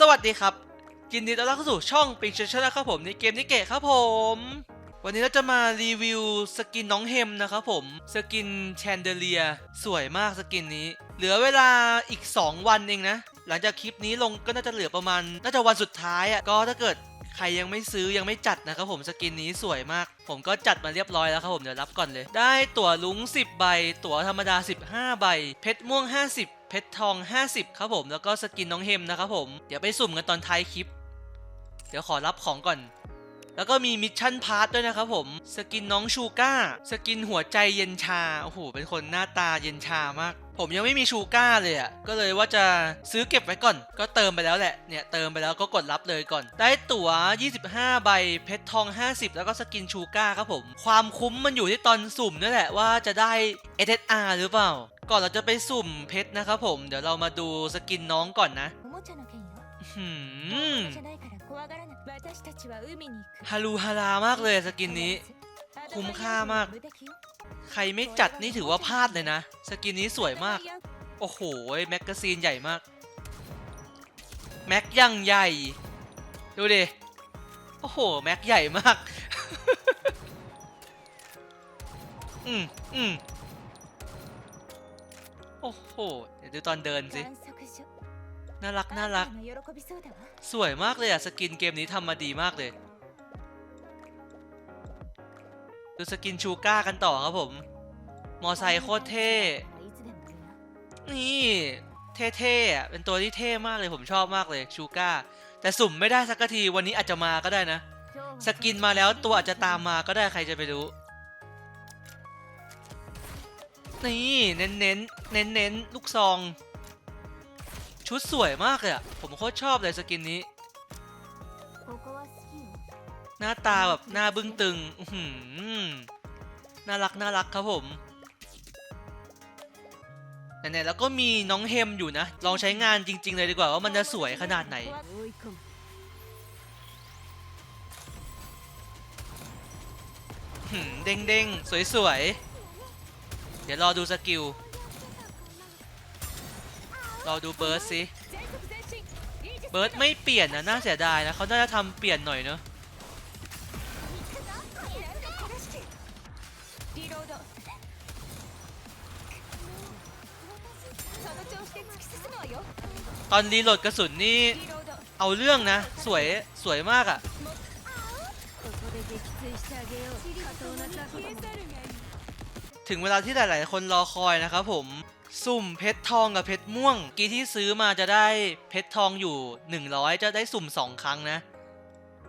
สวัสดีครับ ยินดีต้อนรับเข้าสู่ช่องปิงเชชนะครับผมในเกมนิเกะครับผม วันนี้เราจะมารีวิวสกินน้องเฮมนะครับผม สกินแชนเดเลีย สวยมากสกินนี้ เหลือเวลาอีก 2 วันเองนะ หลังจากคลิปนี้ลงก็น่าจะเหลือประมาณ น่าจะวันสุดท้ายอะ่ะก็ถ้าเกิด ใครยังไม่ซื้อยังไม่จัดนะครับผมสกินนี้สวยมาก ผมก็จัดมาเรียบร้อยแล้วครับผมเดี๋ยวรับก่อนเลย ได้ตั๋วลุง 10 ใบ ตั๋วธรรมดา 15 ใบ เพชรม่วง 50 เพชรทอง 50 ครับผมแล้วก็สกินน้องเฮมนะครับผมเดี๋ยวไปสุ่มกันตอนท้ายคลิป เดี๋ยวขอรับของก่อนแล้วก็มีมิชชั่นพาร์ทด้วยนะครับผม สกินน้องชูก้า สกินหัวใจเย็นชา โอ้โห เป็นคนหน้าตาเย็นชามาก ผมยังไม่มีชูก้าเลยอะ่ะก็เลยว่าจะซื้อเก็บไว้ก่อน ก็เติมไปแล้วแหละเนี่ยเติมไปแล้วก็กดรับเลยก่อน ได้ตั๋ว 25 ใบเพชรทอง 50 แล้วก็สกินชูก้าครับผม ความคุ้มมันอยู่ที่ตอนสุ่มนั่นแหละว่าจะได้ SSR หรือเปล่า ก่อนเราจะไปสุ่มเพชรนะครับผมเดี๋ยวเรามาดูสกินน้องก่อนนะฮัลโหลฮารามากเลยสกินนี้ คุ้มค่ามาก ใครไม่จัดนี่ถือว่าพลาดเลยนะ สกินนี้สวยมาก โอ้โห แม็กกาซีนใหญ่มาก แม็กยังใหญ่ ดูดิ โอ้โห แม็กใหญ่มาก อืมอืมโอ้โหดูตอนเดินสิ น่ารัก น่ารัก สวยมากเลยอะสกินเกมนี้ทำมาดีมากเลย สกินชูก้ากันต่อครับผม มอไซค์โคตรเท่ นี่เท่ๆเป็นตัวที่เท่มากเลยผมชอบมากเลยชูก้า แต่สุ่มไม่ได้สักทีวันนี้อาจจะมาก็ได้นะ สกินมาแล้วตัวอาจจะตามมาก็ได้ใครจะไปรู้ นี่เน้นๆเน้นๆลูกซอง ชุดสวยมากเลยอะผมโคตรชอบเลยสกินนี้ น้าตาแบบหน้าบึ้งตึงน่ารักน่ารักครับผมไหนๆแล้วก็มีน้องเฮมอยู่นะ ลองใช้งานจริง ๆ เลยดีกว่าว่ามันจะสวยขนาดไหน เด้งๆสวย ๆ เดี๋ยวรอดูสกิล รอดูเบิร์ดสิ เบิร์ดไม่เปลี่ยนนะน่าเสียดายนะเขาน่าจะทำเปลี่ยนหน่อยเนาะ ตอนรีโหลดกระสุนนี่เอาเรื่องนะ สวยสวยมากอะ่ะถึงเวลาที่หลาย ๆ คนรอคอยนะครับผมสุ่มเพชรทองกับเพชรม่วง กีที่ซื้อมาจะได้เพชรทองอยู่ 100 จะได้สุ่ม 2 ครั้งนะ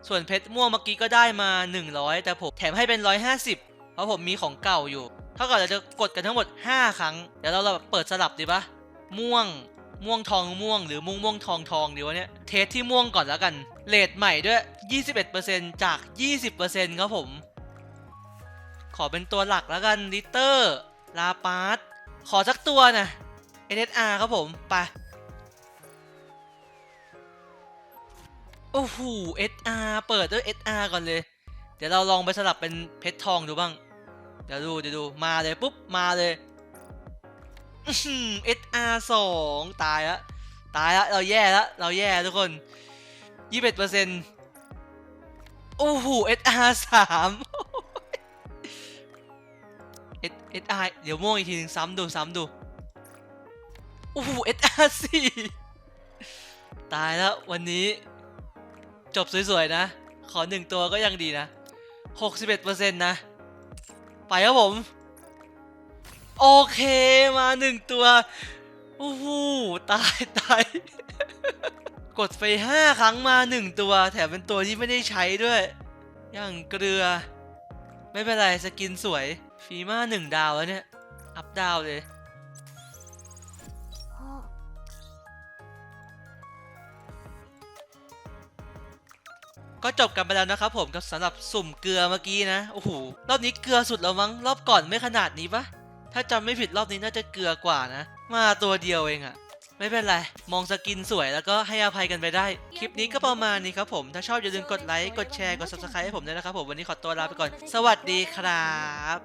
ส่วนเพชรม่วงเมื่อกี้ก็ได้มา 100 แต่ผมแถมให้เป็น 150 เพราะผมมีของเก่าอยู่ เท่ากับเราจะกดกันทั้งหมด 5 ครั้ง เดี๋ยวเราเปิดสลับดีปะม่วง ม่วงทองม่วงหรือม่วงม่วงทองทองดีวะเนี่ย เทสที่ม่วงก่อนแล้วกันเลทใหม่ด้วย 21%จาก 20%ครับผม ขอเป็นตัวหลักแล้วกันลิเตอร์ลาปาร์ตขอสักตัวนะ NSR ครับผม ไป โอ้โห SR เปิดด้วย SR ก่อนเลย เดี๋ยวเราลองไปสลับเป็นเพชรทองดูบ้าง เดี๋ยวดูเดี๋ยวดูมาเลยปุ๊บ มาเลย เอื้อหือ SR สองตายล้วตายล้วเราแย่แล้วเราแย่ทุกคนยี่สิบเอ็ดเปอร์เซ็นต์โอ้โห SR สาม S S I เอชไอเดี๋ยวม่วงอีกทีหนึ่งซ้ำดูซ้ำดูโอ้โห S R สี่ตายแล้ววันนี้จบสวยๆนะ ขอหนึ่งตัวก็ยังดีนะ 61%นะ ไปครับผม โอเคมาหนึ่งตัวโอ้โหตายตายกดไปห้าครั้งมาหนึ่งตัว แถมเป็นตัวที่ไม่ได้ใช้ด้วย อย่างเกลือ ไม่เป็นไร สกินสวย ฟีมาหนึ่งดาวแล้วเนี่ย อัพดาวเลย ก็จบกันไปแล้วนะครับผมกับสำหรับสุ่มเกลือเมื่อกี้นะ โอ้โห รอบนี้เกลือสุดแล้วมั้ง รอบก่อนไม่ขนาดนี้ปะ ถ้าจำไม่ผิดรอบนี้น่าจะเกลือกว่านะ มาตัวเดียวเองอะไม่เป็นไร มองสกินสวยแล้วก็ให้อภัยกันไปได้ คลิปนี้ก็ประมาณนี้ครับผม ถ้าชอบอย่าลืมกดไลค์ กดแชร์ กด subscribe ให้ผมด้วยนะครับผม วันนี้ขอตัวลาไปก่อน สวัสดีครับ